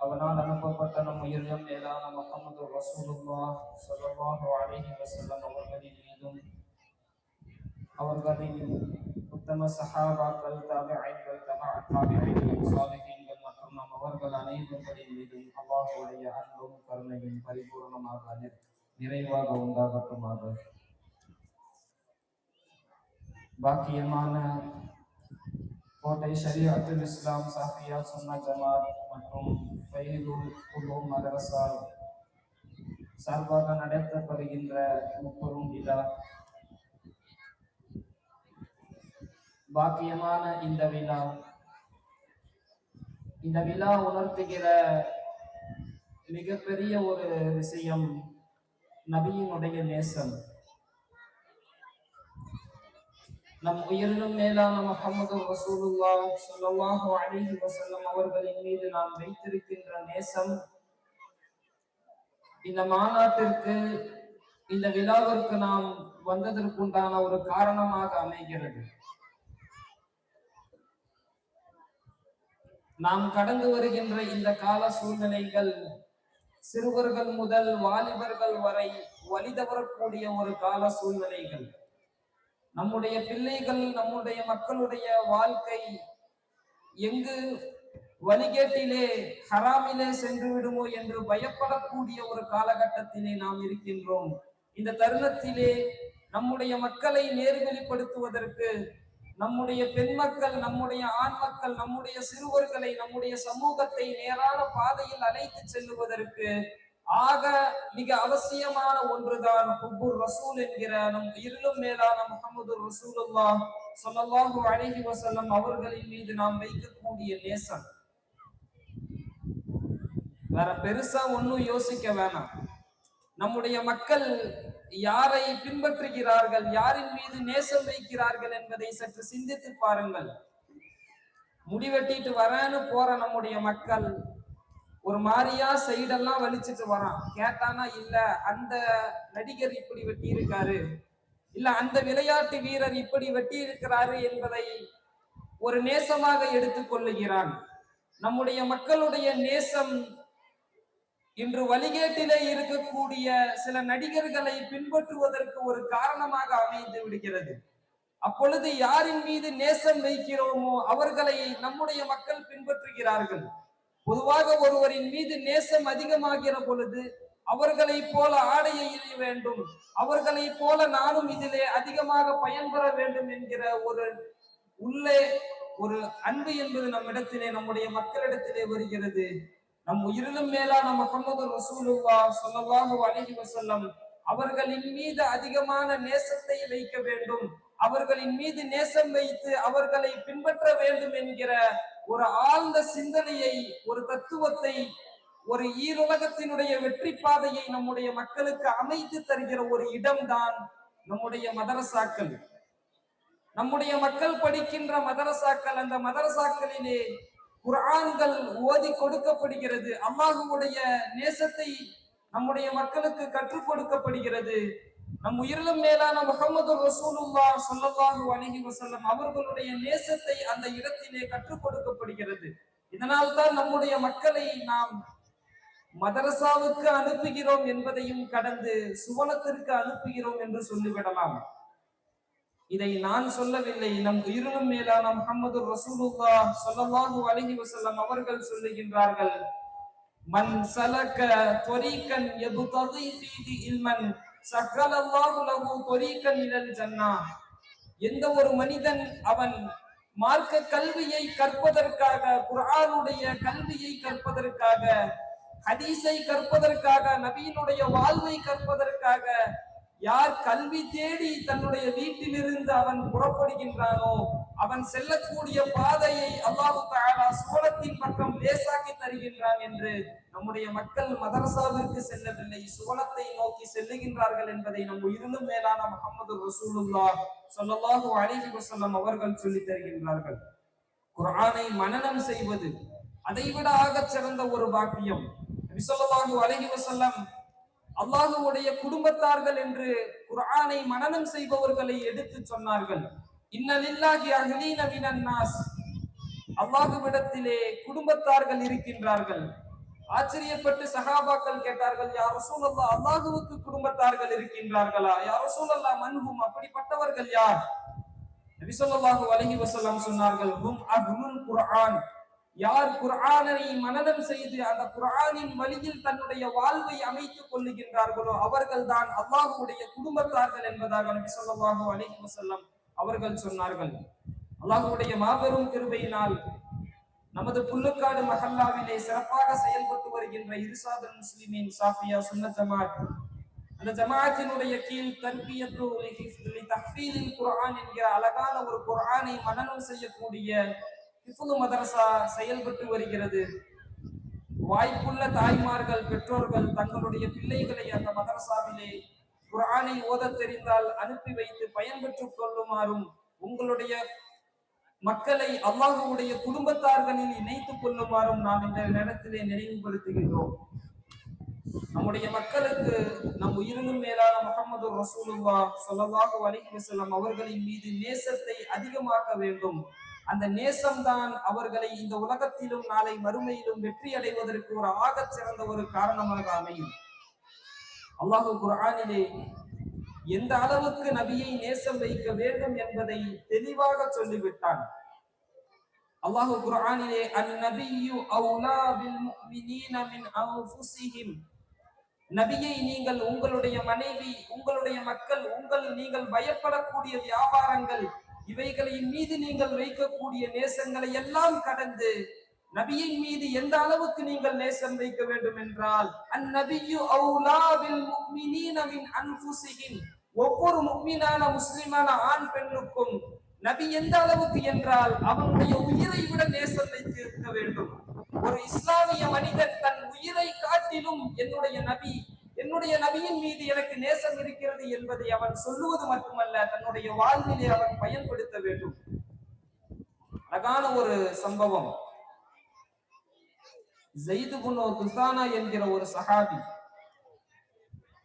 அவனால் அனுப்பப்பட்ட நம் உயிரினம் மேலான முகமது ரசூலுல்லா ஸல்லல்லாஹு அலைஹி வஸல்லம் அவர்களின் மீதும் அவர்களின் உத்தம சஹாபாக்கள் தாபிஐன்கள் தபா தாபிஐன்கள் சாலிஹீன்கள் மற்றும் நம் அவர்கள் அனைவர்களின் மீதும் அல்லாஹ்வுடைய அன்பும் கருணையும் பரிபூர்ணமாக நி- நிறைவாக உண்டாகட்டுமாக பாக்கியமான கோட்டை ஷரியத்துல் இஸ்லாம் சாஃபியா சுன்னா ஜமாத் மற்றும் ஃபைதுல் குலூம் மதரசா சார்பாக நடத்தப்படுகின்ற முப்பெரும் விழா. பாக்கியமான இந்த விழா. இந்த விழா உணர்த்துகிற மிகப்பெரிய ஒரு விஷயம் நபியினுடைய நேசம். நம் உயிரினும் மேலான முகமது வசூலுல்லா ஸல்லல்லாஹு அலைஹி வசல்லம் அவர்களின் மீது நாம் வைத்திருக்கின்ற நேசம் இந்த மாநாட்டிற்கு இந்த விழாவிற்கு நாம் வந்ததற்குண்டான ஒரு காரணமாக அமைகிறது. நாம் கடந்து வருகின்ற இந்த கால சூழ்நிலைகள் சிறுவர்கள் முதல் வாலிபர்கள் வரை வலிதவரக்கூடிய ஒரு கால சூழ்நிலைகள். நம்முடைய பிள்ளைகள் நம்முடைய மக்களுடைய வாழ்க்கை எங்கு வழிகேட்டிலே ஹராமிலே சென்று விடுமோ என்று பயப்படக்கூடிய ஒரு காலகட்டத்திலே நாம் இருக்கின்றோம். இந்த தருணத்திலே நம்முடைய மக்களை நேர்வழிப்படுத்துவதற்கு நம்முடைய பெண் மக்கள் நம்முடைய ஆண் மக்கள் நம்முடைய சிறுவர்களை நம்முடைய சமூகத்தை நேரான பாதையில் அழைத்து செல்லுவதற்கு ஆக மிக அவசியமான ஒன்றுதான் ஹுப்புர் ரசூல் என்கிற நம் இருளும் மேலான முகமது ரசூலுல்லா சொல்லல்லாஹு அலைஹி வசல்லம் அவர்களின் மீது நாம் வைக்கக்கூடிய நேசம். வேற பெருசா ஒன்னும் யோசிக்க வேணாம். நம்முடைய மக்கள் யாரை பின்பற்றுகிறார்கள் யாரின் மீது நேசம் வைக்கிறார்கள் என்பதை சற்று சிந்தித்து பாருங்கள். முடிவெட்டிட்டு வரேன்னு போற நம்முடைய மக்கள் ஒரு மாதிரியா சைடெல்லாம் வலிச்சிட்டு வரான். கேட்டானா இல்ல அந்த நடிகர் இப்படி வெட்டி இருக்காரு இல்ல அந்த விளையாட்டு வீரர் இப்படி வெட்டி இருக்கிறாரு என்பதை ஒரு நேசமாக எடுத்துக் கொள்ளுகிறான். நம்முடைய மக்களுடைய நேசம் இன்று வழிகேட்டிலே இருக்கக்கூடிய சில நடிகர்களை பின்பற்றுவதற்கு ஒரு காரணமாக அமைந்து விடுகிறது. அப்பொழுது யாரின் மீது நேசம் வைக்கிறோமோ அவர்களை நம்முடைய மக்கள் பின்பற்றுகிறார்கள். பொதுவாக ஒருவரின் மீது நேசம் அதிகமாகிற பொழுது அவர்களை போல ஆடையை எறிய வேண்டும். அவர்களை போல நானும் இதிலே அதிகமாக பயன்பெற வேண்டும் என்கிற ஒரு உள்ளே ஒரு அன்பு என்பது நம்மிடத்திலே நம்முடைய மக்களிடத்திலே வருகிறது. நம் உயிரிலும் மேலான முகமது ரசூலுல்லா ஸல்லல்லாஹு அலைஹி வசல்லம் அவர்களின் மீது அதிகமான நேசத்தை வைக்க வேண்டும். அவர்களின் மீது நேசம் வைத்து அவர்களை பின்பற்ற வேண்டும் என்கிற ஒரு ஆழ்ந்த சிந்தனையை ஒரு தத்துவத்தை ஒரு ஈருலகத்தினுடைய வெற்றி பாதையை நம்முடைய மக்களுக்கு அமைத்து தருகிற ஒரு இடம்தான் நம்முடைய மதரசாக்கள். நம்முடைய மக்கள் படிக்கின்ற மதரசாக்கள் அந்த மதரசாக்களிலே குரான்கள் ஓதி கொடுக்கப்படுகிறது. அல்லாஹுவுடைய நேசத்தை நம்முடைய மக்களுக்கு கற்றுக் கொடுக்கப்படுகிறது. நம் உயிரிலும் மேலான முகமது ரசூலுல்லா சொல்லல்லாஹு அலைஹி வசல்லம் அவர்களுடைய நேசத்தை அந்த இடத்திலே கற்றுக் கொடுக்கப்படுகிறது. இதனால் தான் நம்முடைய மக்களை நாம் மதரசாவுக்கு அனுப்புகிறோம் என்பதையும் கடந்து சுவனத்திற்கு அனுப்புகிறோம் என்று சொல்லிவிடலாம். இதை நான் சொல்லவில்லை. நம் உயிரினும் மேலான முகமது ரசூலுல்லா சொல்லல்லாஹு அலைஹி வசல்லம் அவர்கள் சொல்லுகின்றார்கள். மன் சலக தொரீக்கன் எது ஃபீஹி இல்மன் சஹலல்லாஹு லஹு தொரீக்கன் இலல் ஜன்னா. எந்த ஒரு மனிதன் அவன் மார்க்க கல்வியை கற்பதற்காக குரானுடைய கல்வியை கற்பதற்காக ஹதீஸை கற்பதற்காக நபியினுடைய வாழ்வை கற்பதற்காக யார் கல்வி தேடி தன்னுடைய வீட்டிலிருந்து அவன் புறப்படுகின்றானோ அவன் செல்லக்கூடிய பாதையை அல்லாஹு தாலா சுவனத்தின் பக்கம் லேசாக்கி தருகின்றான் என்று நம்முடைய மக்கள் மதரசாவிற்கு செல்லவில்லை சுவனத்தை நோக்கி செல்லுகின்றார்கள் என்பதை நம் உயிரிலும் மேலான முகமது ரசூலுல்லா சொல்லல்லாஹு அலிஹி வசல்லம் அவர்கள் சொல்லி தருகின்றார்கள். குரானை மனனம் செய்வது அதைவிட ஆகச் சிறந்த ஒரு பாக்கியம். நபி ஸல்லல்லாஹு அலைஹி அல்லாஹுவுடைய குடும்பத்தார்கள் என்று குர்ஆனை மனனம் செய்பவர்களை எடுத்து சொன்னார்கள். இன்னலில்லாஹி அஹ்லீன மினன் நாஸ். அல்லாஹுவிடத்திலே குடும்பத்தார்கள் இருக்கின்றார்கள். ஆச்சரியப்பட்டு சஹாபாக்கள் கேட்டார்கள் யார் ரசூலல்லா அல்லாஹுவுக்கு குடும்பத்தார்கள் இருக்கின்றார்களா? யார் ரசூலல்லா மன்ஹும் அப்படிப்பட்டவர்கள் யார்? நபி ஸல்லல்லாஹு அலைஹி சொன்னார்கள் ஹும் அஹ்லுல் குர்ஆன். யார் குரானை மனனம் செய்து அந்த குரானின் வழியில் தன்னுடைய வாழ்வை அமைத்துக் கொள்ளுகின்றார்களோ அவர்கள்தான் அல்லாஹுடைய குடும்பத்தார்கள் என்பதாக நபி ஸல்லல்லாஹு அலி வசல்லம் அவர்கள் சொன்னார்கள். அல்லாஹுடைய மாபெரும் கிருபையினால் நமது புல்லுக்காடு மஹல்லாவிலே சிறப்பாக செயல்பட்டு வருகின்ற இருசாதல் முஸ்லிமின் சாஃபியா சுன்ன ஜமாத் அந்த ஜமாத்தினுடைய கீழ் தர்பியத்து லி தஹ்ஃபீலில் என்கிற அழகான ஒரு குரானை மனனம் செய்யக்கூடிய ஹிஃபுல் மதரசா செயல்பட்டு வருகிறது. வாய்ப்புள்ள தாய்மார்கள் பெற்றோர்கள் தங்களுடைய பிள்ளைகளை அந்த மதரசாவிலே குரானை ஓதத் தெரிந்தால் அனுப்பி வைத்து பயன்பெற்றுக் கொள்ளுமாறும் உங்களுடைய மக்களை அல்லாஹுடைய குடும்பத்தார்களில் இணைத்துக் கொள்ளுமாறும் நாம் இந்த நேரத்திலே நினைவுபடுத்துகின்றோம். நம்முடைய மக்களுக்கு நம் உயிரினும் மேலான முகமது ரசூலுல்லா ஸல்லல்லாஹு அலைஹி செல்லும் அவர்களின் மீது நேசத்தை அதிகமாக்க வேண்டும். அந்த நேசம்தான் அவர்களை இந்த உலகத்திலும் நாளை மறுமையிலும் வெற்றி அடைவதற்கு ஒரு ஆகச் சிறந்த ஒரு காரணமாக அமையும். அல்லாஹு குரானிலே எந்த அளவுக்கு நபியை நேசம் வைக்க வேண்டும் என்பதை தெளிவாக சொல்லிவிட்டான். அல்லாஹு குரானிலே அந்நபியு அவுலா பில் முஃமினீன மின் அன்ஃபுஸிஹிம் நபியை நீங்கள் உங்களுடைய மனைவி உங்களுடைய மக்கள் உங்கள் நீங்கள் பயப்படக்கூடிய வியாபாரங்கள் இவைகளின் மீது நீங்கள் வைக்கக்கூடிய நேசங்களை எல்லாம் கடந்து நபியின் மீது எந்த அளவுக்கு நீங்கள் நேசம் வைக்க வேண்டும் என்றால் அந்நபியு அவுலாவில் பில் முஃமினீன ஒவ்வொரு முக்மீனான முஸ்லிமான ஆண் பெண்ணுக்கும் நபி எந்த அளவுக்கு என்றால் அவனுடைய உயிரை விட நேசம் வைத்து இருக்க வேண்டும். ஒரு இஸ்லாமிய மனிதன் தன் உயிரை காட்டிலும் என்னுடைய நபி என்னுடைய நபியின் மீது எனக்கு நேசம் இருக்கிறது என்பதை அவன் சொல்லுவது மட்டுமல்ல தன்னுடைய வாழ்விலே அவன் பயன்படுத்த வேண்டும். அழகான ஒரு சம்பவம். ஜெயிது புனோ துசானா என்கிற ஒரு சஹாபி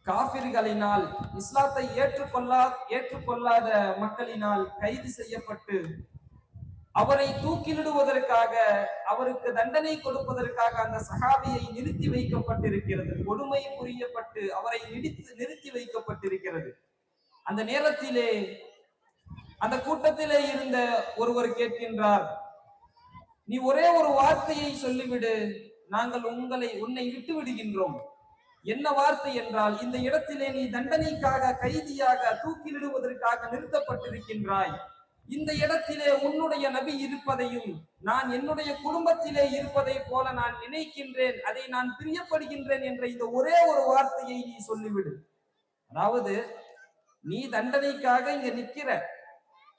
காபிர்களினால் இஸ்லாத்தை ஏற்றுக்கொள்ளா ஏற்றுக்கொள்ளாத மக்களினால் கைது செய்யப்பட்டு அவரை தூக்கிலிடுவதற்காக அவருக்கு தண்டனை கொடுப்பதற்காக அந்த சகாபியை நிறுத்தி வைக்கப்பட்டிருக்கிறது. கொடுமை புரியப்பட்டு அவரை நிறுத்தி நிறுத்தி வைக்கப்பட்டிருக்கிறது. அந்த நேரத்திலே அந்த கூட்டத்திலே இருந்த ஒருவர் கேட்கின்றார் நீ ஒரே ஒரு வார்த்தையை சொல்லிவிடு நாங்கள் உங்களை உன்னை விட்டு விடுகின்றோம் என்ன வார்த்தை என்றால் இந்த இடத்திலே நீ தண்டனைக்காக கைதியாக தூக்கிலிடுவதற்காக நிறுத்தப்பட்டிருக்கின்றாய். இந்த இடத்திலே உன்னுடைய நபி இருப்பதையும் நான் என்னுடைய குடும்பத்திலே இருப்பதை போல நான் நினைக்கின்றேன் அதை நான் பிரியப்படுகின்றேன் என்ற இந்த ஒரே ஒரு வார்த்தையை நீ சொல்லிவிடு. அதாவது நீ தண்டனைக்காக இங்க நிக்கிற.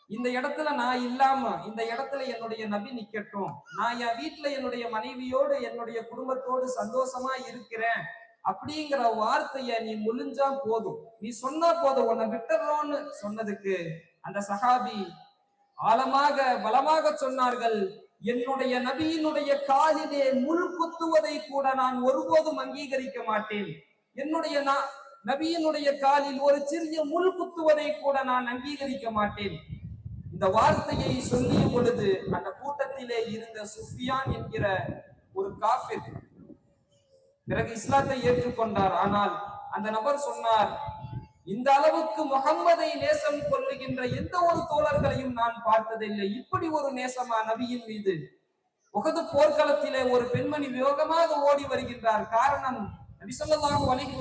இந்த இடத்துல நான் இல்லாம இந்த இடத்துல என்னுடைய நபி நிக்கட்டும். நான் என் வீட்டுல என்னுடைய மனைவியோடு என்னுடைய குடும்பத்தோடு சந்தோஷமா இருக்கிறேன். அப்படிங்கிற வார்த்தைய நீ முழிஞ்சா போதும். நீ சொன்னா போதும் உன்னை விட்டுறோம்னு சொன்னதுக்கு அந்த சஹாபி ஆழமாக பலமாக சொன்னார்கள். என்னுடைய நபியினுடைய காலிலே முள் குத்துவதை கூட நான் ஒருபோதும் அங்கீகரிக்க மாட்டேன். என்னுடைய நா- நபியினுடைய காலில் ஒரு சிறிய முள் குத்துவதை கூட நான் அங்கீகரிக்க மாட்டேன். இந்த வார்த்தையை சொல்லிய பொழுது அந்த கூட்டத்திலே இருந்த சுஃபியான் என்கிற ஒரு காஃபிர் பிறகு இஸ்லாத்தை ஏற்றுக்கொண்டார். ஆனால் அந்த நபர் சொன்னார் இந்த அளவுக்கு முகம்மதை நேசம் கொள்ளுகின்ற எந்த ஒரு தோழர்களையும் நான் பார்த்ததில்லை. இப்படி ஒரு நேசமா நபியின் மீது? உகது போர்க்களத்திலே ஒரு பெண்மணி வேகமாக ஓடி வருகின்றார். காரணம் நபி ஸல்லல்லாஹு அலைஹி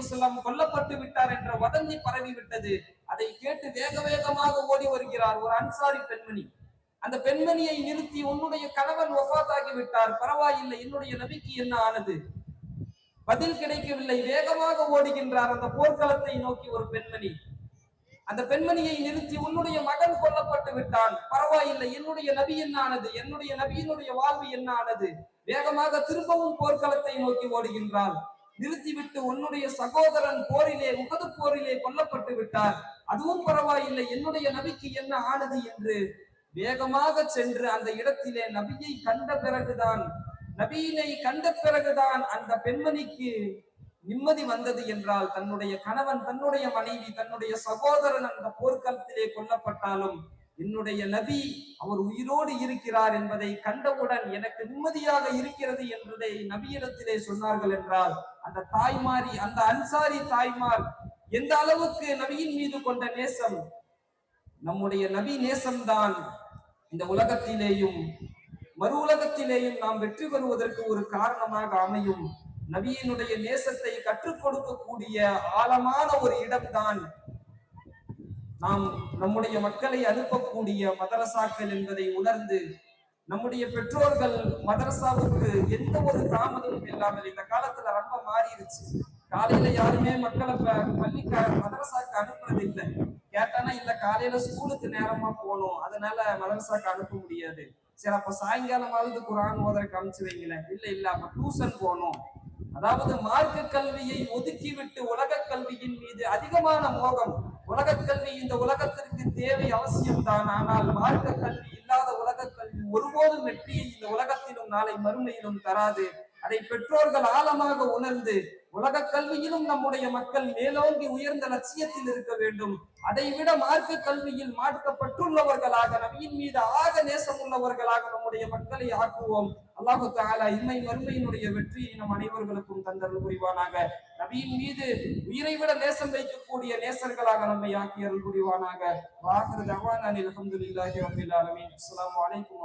கொல்லப்பட்டு விட்டார் என்ற வதந்தி பரவி விட்டது அதை கேட்டு வேக வேகமாக ஓடி வருகிறார் ஒரு அன்சாரி பெண்மணி. அந்த பெண்மணியை நிறுத்தி உன்னுடைய கணவன் ஒஃபாத்தாகி விட்டார். பரவாயில்லை என்னுடைய நபிக்கு என்ன ஆனது? பதில் கிடைக்கவில்லை. வேகமாக ஓடுகின்றார். அந்த போர்க்களத்தை நோக்கி ஒரு பெண்மணி. அந்த பெண்மணியை நிறுத்தி உன்னுடைய மகன் கொல்லப்பட்டு விட்டான். பரவாயில்லை. என்னுடைய நபி என்ன ஆனது என்னுடைய நபியினுடைய வாழ்வு என்ன ஆனது வேகமாக திரும்பவும் போர்க்களத்தை நோக்கி ஓடுகின்றாள். நிறுத்திவிட்டு உன்னுடைய சகோதரன் போரிலே உகது போரிலே கொல்லப்பட்டு விட்டார். அதுவும் பரவாயில்லை. என்னுடைய நபிக்கு என்ன ஆனது என்று? வேகமாக சென்று அந்த இடத்திலே நபியை கண்ட பிறகுதான் நபீனை கண்ட பிறகுதான் அந்த பெண்மணிக்கு நிம்மதி வந்தது என்றால் தன்னுடைய கணவன் தன்னுடைய மனைவி தன்னுடைய சகோதரன் அந்த போர்க்களத்திலே கொல்லப்பட்டாலும் என்னுடைய நபி அவர் உயிரோடு இருக்கிறார் என்பதை கண்டவுடன் எனக்கு நிம்மதியாக இருக்கிறது என்பதை நபியிடத்திலே சொன்னார்கள் என்றால் அந்த தாய்மாரி அந்த அன்சாரி தாய்மார் எந்த அளவுக்கு நபியின் மீது கொண்ட நேசம்? நம்முடைய நபி நேசம்தான் இந்த உலகத்திலேயும் மறு உலகத்திலேயும் நாம் வெற்றி பெறுவதற்கு ஒரு காரணமாக அமையும். நபியினுடைய நேசத்தை கற்றுக் கொடுக்கக்கூடிய ஆழமான ஒரு இடம்தான் நாம் நம்முடைய மக்களை அனுப்பக்கூடிய மதரசாக்கள் என்பதை உணர்ந்து நம்முடைய பெற்றோர்கள் மதரசாவுக்கு எந்த ஒரு தாமதமும் இல்லாமல் இந்த காலத்துல ரொம்ப மாறிடுச்சு காலையில யாருமே மக்களை ப- பள்ளிக்கு மதரசாக்கு அனுப்புறது இல்லை கேட்டானா இல்ல காலையில ஸ்கூலுக்கு நேரமா போகணும். அதனால மதரசாக்கு அனுப்ப முடியாது. சரி அப்ப சாயங்காலமாவது குரான் ஓதறக்கு அனுப்பிச்சு வைங்களேன். இல்ல இல்ல அப்ப டியூசன் போகணும். அதாவது மார்க்க கல்வியை ஒதுக்கிவிட்டு உலக கல்வியின் மீது அதிகமான மோகம். உலக கல்வி இந்த உலகத்திற்கு தேவை அவசியம் தான். ஆனால் மார்க்க கல்வி இல்லாத உலக கல்வி ஒருபோதும் வெற்றியை இந்த உலகத்திலும் நாளை மறுமையிலும் தராது. அதை பெற்றோர்கள் ஆழமாக உணர்ந்து உலக கல்வியிலும் நம்முடைய மக்கள் மேலோங்கி உயர்ந்த லட்சியத்தில் இருக்க வேண்டும். அதைவிட மார்க்க கல்வியில் மாற்றப்பட்டுள்ளவர்களாக நபியின் மீது ஆக நேசம் உள்ளவர்களாக நம்முடைய மக்களை ஆக்குவோம். அல்லாஹு தாலா இம்மை மறுமையினுடைய வெற்றியை நம் அனைவர்களுக்கும் தந்தல் புரிவானாக. நபியின் மீது உயிரை விட நேசம் வைக்கக்கூடிய நேசர்களாக நம்மை ஆக்கியர்கள் புரிவானாக. வாஹர் தவான் அனில் அல்ஹம்துலில்லாஹி ரப்பில் ஆலமீன். அஸ்ஸலாமு அலைக்கும்